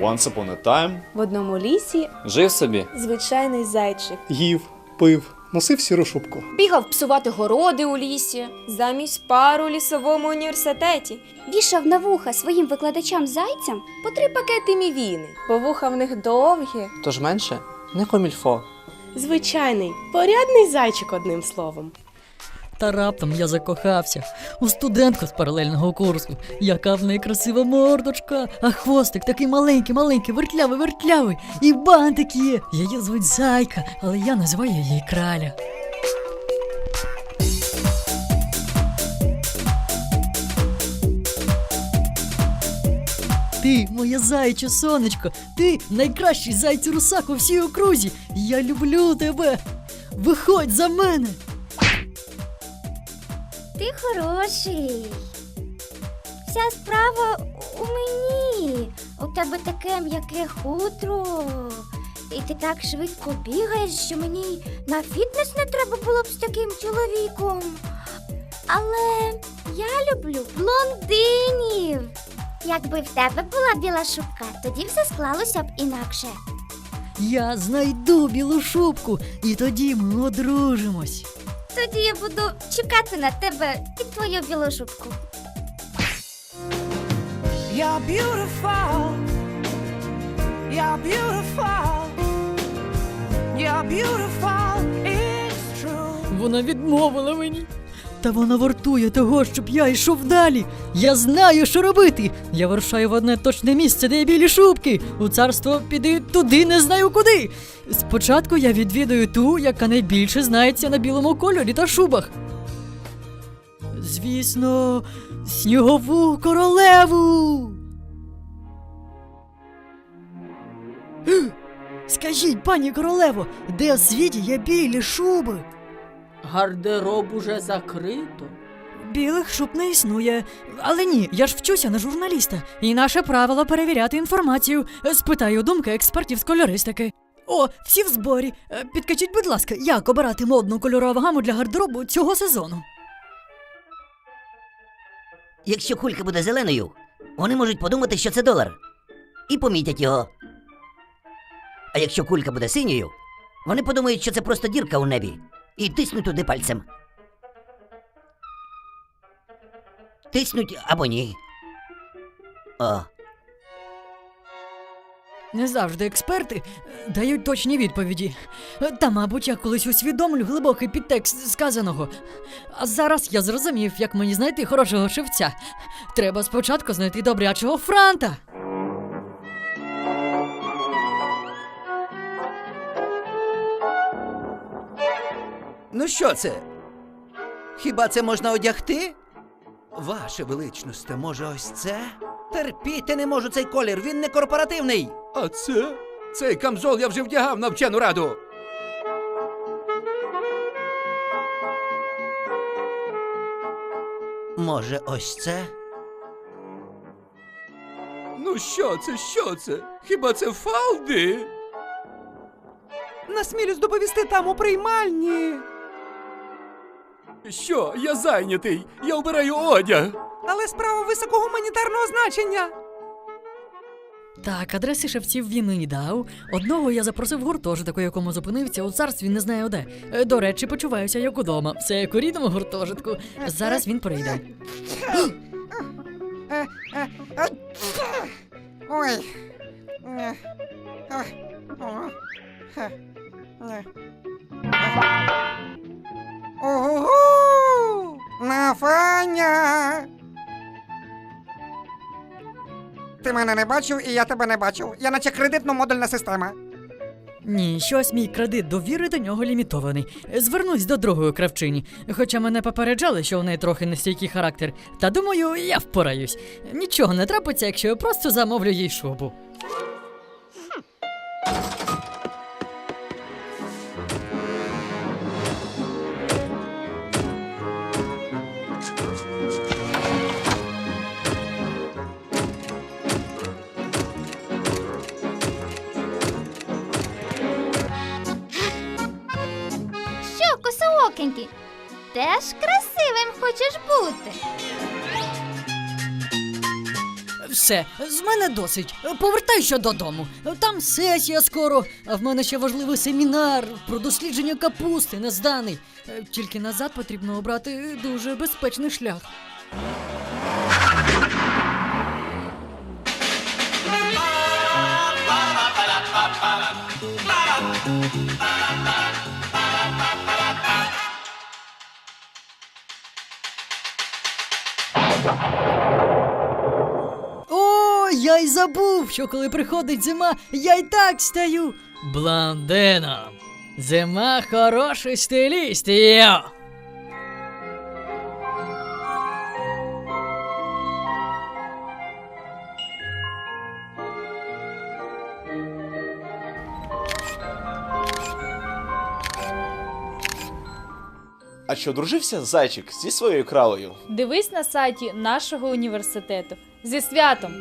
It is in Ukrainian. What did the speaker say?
Once upon a time В одному лісі Жив собі. звичайний зайчик. Їв, пив, носив сіру шубку. Бігав псувати городи у лісі, замість пару у лісовому університеті. Вішав на вуха своїм викладачам зайцям По три пакети мівіни, бо вуха в них довгі. Тож менше не комільфо. Звичайний, порядний зайчик одним словом. Та раптом я закохався у студентку з паралельного курсу, яка в неї красива мордочка, а хвостик такий маленький, маленький, вертлявий, вертлявий, і бантик є. Її звуть Зайка, але я називаю її краля. Ти, моє зайче сонечко, ти найкращий зайцю русак у всій окрузі. Я люблю тебе. Виходь за мене. Ти хороший. Вся справа у мені. У тебе таке м'яке хутро. І ти так швидко бігаєш, що мені на фітнес не треба було б з таким чоловіком. Але я люблю блондинів. Якби в тебе була біла шубка, тоді все склалося б інакше. Я знайду білу шубку, і тоді ми одружимось. Тоді я буду чекати на тебе і твою білу шубку. You're beautiful. You're beautiful. You're beautiful. It's true. Вона відмовила мені. Та вона вартує того, щоб я йшов далі. Я знаю, що робити. Я вирушаю в одне точне місце, де є білі шубки. У царство піди туди, не знаю куди. Спочатку я відвідаю ту, яка найбільше знається на білому кольорі та шубах. Звісно, снігову королеву. Скажіть, пані королево, де у світі є білі шуби? Гардероб уже закрито. Білих шуб не існує. Але ні, я ж вчуся на журналіста, і наше правило перевіряти інформацію. Спитаю думки експертів з кольористики. О, всі в зборі. Е, Підкажіть, будь ласка, як обирати модну кольорову гаму для гардеробу цього сезону? Якщо кулька буде зеленою, вони можуть подумати, що це долар. І помітять його. А якщо кулька буде синьою, вони подумають, що це просто дірка у небі. І тиснуть туди пальцем. Тиснуть або ні. О, Не завжди експерти е, дають точні відповіді. Е, Та, мабуть, я колись усвідомлю глибокий підтекст сказаного. А зараз я зрозумів, як мені знайти хорошого шивця. Треба спочатку знайти добрячого франта. Що це? Хіба це можна одягти? Ваше величносте, може, ось це? Терпіти не можу цей колір, він не корпоративний. А це? Цей камзол я вже вдягав на вчену раду. може, ось це? Ну що це, що це? Хіба це фалди? Насмілюсь доповісти там у приймальні. Що, я зайнятий, я обираю одяг. Але справа високогуманітарного значення. Так, адреси шевців він мені дав. Одного я запросив гуртожиток, у якому зупинився у царстві не знаю де. Е, До речі, почуваюся як удома. Все як у рідному гуртожитку. Зараз він прийде. Ой. Ого! Нафаня! Ти мене не бачив, і я тебе не бачив. Я наче кредитно-модульна система. Ні, щось мій кредит довіри до нього лімітований. Звернусь до другої кравчині. Хоча мене попереджали, що в неї трохи нестійкий характер. Та думаю, я впораюсь. Нічого не трапиться, якщо я просто замовлю їй шубу. Косоокенький? Теж красивим хочеш бути. Все, з мене досить. Повертайся додому. Там сесія скоро, а в мене ще важливий семінар про дослідження капусти не зданий. Тільки назад потрібно обрати дуже безпечний шлях. Я й забув, що коли приходить зима, я й так стаю. Блондином. Зима хороший стиліст, йо. А що, дружився зайчик зі своєю кралою? Дивись на сайті нашого університету. Зі святом!